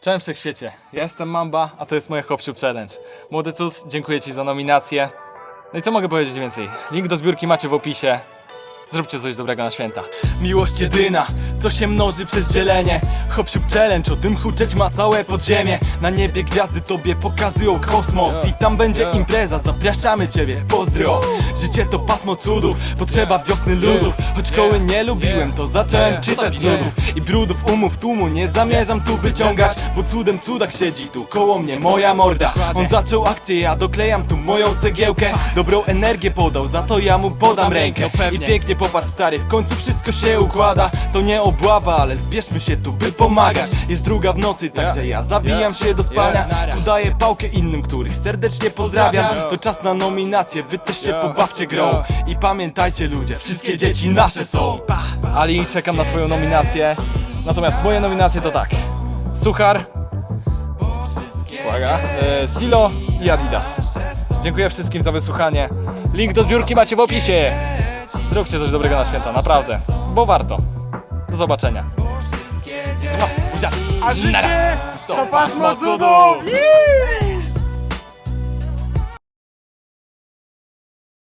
Czołem wszechświecie. Ja jestem Mamba, a to jest moje Hop Shop Challenge. Młody cud, dziękuję Ci za nominację. No i co mogę powiedzieć więcej? Link do zbiórki macie w opisie. Zróbcie coś dobrego na święta. Miłość jedyna, co się mnoży przez dzielenie. Hop Shop Challenge, o tym huczeć ma całe podziemie. Na niebie gwiazdy tobie pokazują kosmos i tam będzie impreza, zapraszamy ciebie, pozdro. Życie to pasmo cudów, potrzeba wiosny ludów. Choć szkoły nie lubiłem, to zacząłem czytać z nudów. I brudów umów tłumu nie zamierzam tu wyciągać, bo cudem cudak siedzi tu koło mnie moja morda. On zaczął akcję, ja doklejam tu moją cegiełkę. Dobrą energię podał, za to ja mu podam rękę. I pięknie popatrz stary, w końcu wszystko się układa. To nie obława, ale zbierzmy się tu, by pomagać. Jest druga w nocy, także ja zawijam się do spania. Tu daję pałkę innym, których serdecznie pozdrawiam. To czas na nominację, wy też się pobawcie grą. I pamiętajcie ludzie, wszystkie dzieci nasze są. Ali, czekam na twoją nominację. Natomiast moje nominacje to tak. Suchar, Uwaga. E, Silo i Adidas. Dziękuję wszystkim za wysłuchanie. Link do zbiórki macie w opisie. Zróbcie coś dobrego na święta, naprawdę. Bo warto. Do zobaczenia. Mua, buziaczki. A życie to pasmo cudów!